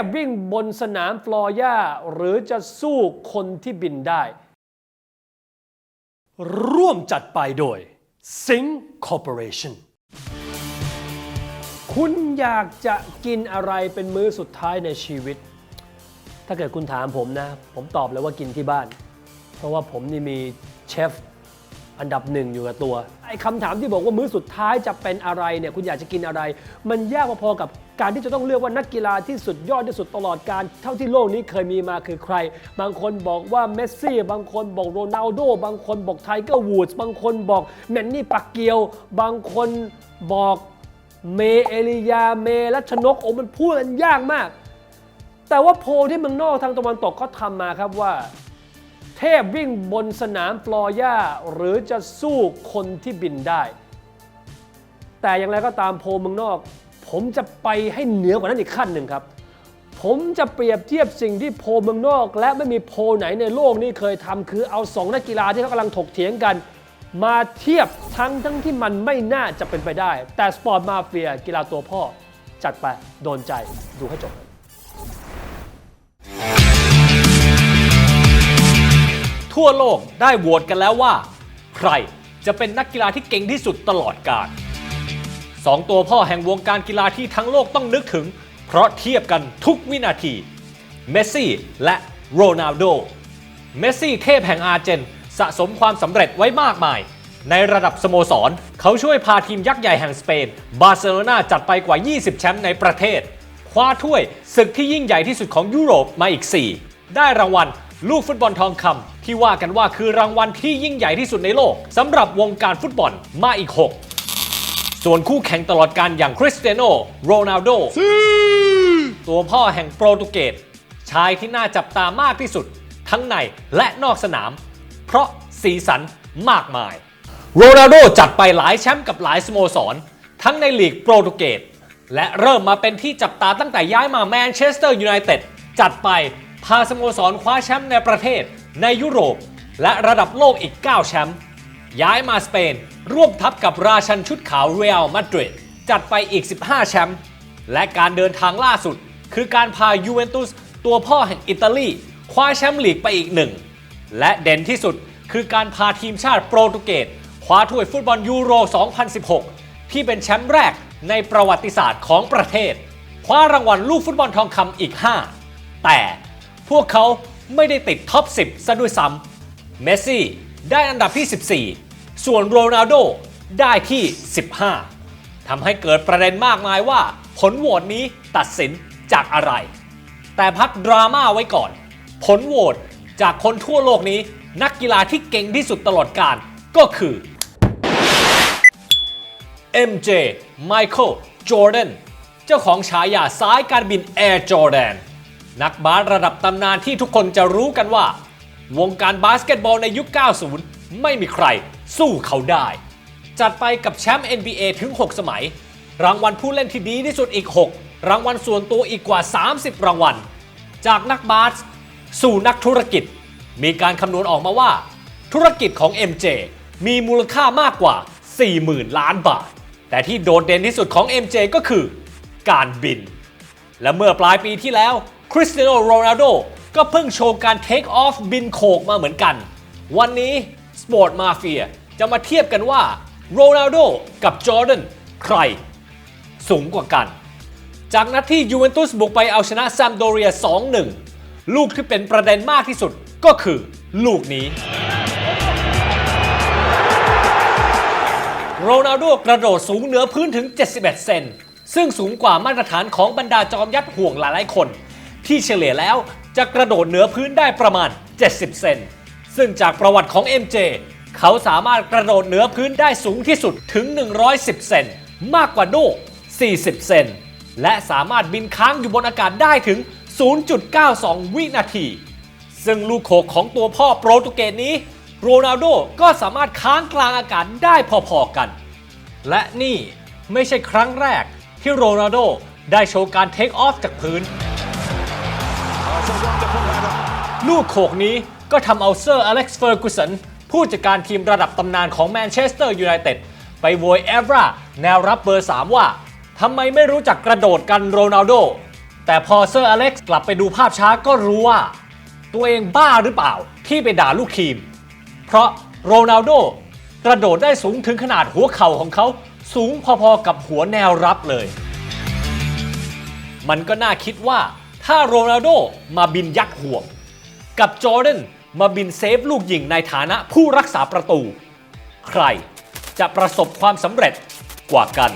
พวิ่งบนสนามฟลอร์ยาหรือจะสู้คนที่บินได้ ร่วมจัดไปโดย Sing Corporation คุณอยากจะกินอะไรเป็นมื้อสุดท้ายในชีวิต ถ้าเกิดคุณถามผมนะ ผมตอบเลยว่ากินที่บ้าน เพราะว่าผมนี่มีเชฟ อันดับหนึ่งอยู่กับตัวไอ้คำถามที่บอกว่ามื้อสุดท้ายจะเป็นอะไรเนี่ยคุณอยากจะกินอะไร มันยากพอๆกับการที่จะต้องเลือกว่านักกีฬาที่สุดยอดที่สุดตลอดการเท่าที่โลกนี้เคยมีมาคือใคร บางคนบอกว่าเมสซี่ บางคนบอกโรนัลโดบางคนบอกไทเกอร์วูดส์บางคนบอกแมนนี่ปักเกียว บางคนบอกเมเอลิยาเมรัชนกโอ้มันพูดกันยากมาก แต่ว่าโพลที่เมืองนอกทางตะวันตกเขาทำมาครับว่า เทพวิ่งบนสนามฟลอร์ย่าหรือจะสู้คนที่บินได้ แต่อย่างไรก็ตามโพลเมืองนอก ผมจะไปให้เหนือกว่านั้นอีกขั้นหนึ่งครับ ผมจะเปรียบเทียบสิ่งที่โพลเมืองนอก และไม่มีโพลไหนในโลกนี้เคยทำคือเอาสองนักกีฬาที่เขากำลังถกเถียงกัน มาเทียบทั้งทั้งที่มันไม่น่าจะเป็นไปได้ แต่สปอร์ตมาเฟียกีฬาตัวพ่อ จัดไปโดนใจดูให้จบ ทั่วโลกได้โหวตกันแล้วว่า ใครจะเป็นนักกีฬาที่เก่งที่สุดตลอดกาลสองตัวพ่อแห่งวงการกีฬาที่ทั้งโลกต้องนึกถึง เพราะเทียบกันทุกวินาที เมสซี่และโรนัลโด เมสซี่เทพแห่งอาร์เจน สะสมความสำเร็จไว้มากมาย ในระดับสโมสร เขาช่วยพาทีมยักษ์ใหญ่แห่งสเปน บาร์เซโลนาจัดไปกว่า 20 แชมป์ในประเทศ คว้าถ้วยศึกที่ยิ่งใหญ่ที่สุดของยุโรปมาอีก 4 ได้รางวัล ลูกฟุตบอลทองคำที่ว่ากันว่าคือรางวัลที่ยิ่งใหญ่ที่สุดในโลกสำหรับวงการฟุตบอลมาอีก 6 ส่วนคู่แข่งตลอดการอย่างคริสเตียโนโรนัลโดตัวพ่อแห่งโปรตุเกสชายที่น่าจับตามากที่สุด ทั้งในและนอกสนาม เพราะสีสันมากมาย โรนัลโดจัดไปหลายแชมป์กับหลายสโมสร ทั้งในลีกโปรตุเกสและเริ่มมาเป็นที่จับตาตั้งแต่ย้ายมาแมนเชสเตอร์ยูไนเต็ดจัดไป พาสโมสรคว้าแชมป์ในประเทศ ในยุโรป และระดับโลกอีก 9 แชมป์ย้ายมาสเปน ร่วมทัพกับราชันชุดขาวเรอัลมาดริดจัดไปอีก 15 แชมป์และการเดินทางล่าสุด คือการพายูเวนตุสตัวพ่อแห่งอิตาลีคว้าแชมป์ลีกไปอีกหนึ่ง และเด่นที่สุดคือการพาทีมชาติโปรตุเกสคว้าถ้วยฟุตบอลยูโร 2016 ที่เป็นแชมป์แรกในประวัติศาสตร์ของประเทศ คว้ารางวัลลูกฟุตบอลทองคำอีก 5 แต่ พวกเขาไม่ได้ติดท็อป 10 ซะด้วยซ้ำเมสซี่ได้อันดับที่ 14 ส่วนโรนัลโดได้ที่ 15 ทำให้เกิดประเด็นมากมายว่า ผลโหวตนี้ตัดสินจากอะไร แต่พักดราม่าไว้ก่อน ผลโหวตจากคนทั่วโลกนี้ นักกีฬาที่เก่งที่สุดตลอดกาลก็คือ MJ Michael Jordan เจ้าของฉายาสายการบิน Air Jordan นักบาสระดับตำนานที่ทุกคนจะรู้กันว่า วงการบาสเกตบอลในยุค 90 ไม่มีใครสู้เขาได้ จัดไปกับแชมป์ NBA ถึง 6 สมัย รางวัลผู้เล่นที่ดีที่สุดอีก 6 รางวัลส่วนตัวอีกกว่า 30 รางวัล จากนักบาสสู่นักธุรกิจ มีการคำนวณออกมาว่า ธุรกิจของ MJ มีมูลค่ามากกว่า 40,000 ล้านบาท แต่ที่โดดเด่นที่สุดของ MJ ก็คือ การบิน และเมื่อปลายปีที่แล้ว คริสเตียโนโรนัลโดก็เพิ่งโชว์การเทคออฟบินโขกมาเหมือนกัน วันนี้ Sport Mafia จะมาเทียบกันว่าโรนัลโดกับจอร์แดนใคร สูงกว่ากัน จากนัดที่ยูเวนตุสบุกไปเอาชนะแซมโดเรีย 2-1 ลูกที่เป็นประเด็นมากที่สุดก็คือลูกนี้ โรนัลโดกระโดดสูงเหนือพื้นถึง 71 เซน ซึ่งสูงกว่ามาตรฐานของบรรดาจอมยัดห่วงหลายๆคน ที่เฉลี่ยแล้วจะกระโดดเหนือพื้นได้ประมาณ 70 เซน ซึ่งจากประวัติของ MJ เขาสามารถกระโดดเหนือพื้นได้สูงที่สุดถึง 110 เซน มากกว่าโด40 เซน และสามารถบินค้างอยู่บนอากาศได้ถึง 0.92 วินาที ซึ่งลูกโขกของตัวพ่อโปรตุเกสนี้ โรนัลโดก็สามารถค้างกลางอากาศได้พอๆกัน และนี่ไม่ใช่ครั้งแรกที่โรนัลโดได้โชว์การเทคออฟจากพื้น ลูกโขกนี้ก็ทำเอาเซอร์อเล็กซ์เฟอร์กูสันผู้จัดการทีมระดับตำนานของแมนเชสเตอร์ยูไนเต็ดไปโวยเอฟราแนวรับเบอร์ 3 ว่าทำไมไม่รู้จักกระโดดกันโรนัลโด แต่พอเซอร์อเล็กซ์กลับไปดูภาพช้าก็รู้ว่า ตัวเองบ้าหรือเปล่าที่ไปด่าลูกทีม เพราะโรนัลโดกระโดดได้สูงถึงขนาดหัวเข่าของเขาสูงพอๆกับหัวแนวรับเลย มันก็น่าคิดว่า ถ้าโรนัลโดมาบินยักห่วง กับจอร์แดนมาบินเซฟลูกยิงในฐานะผู้รักษาประตู ใครจะประสบความสำเร็จกว่ากัน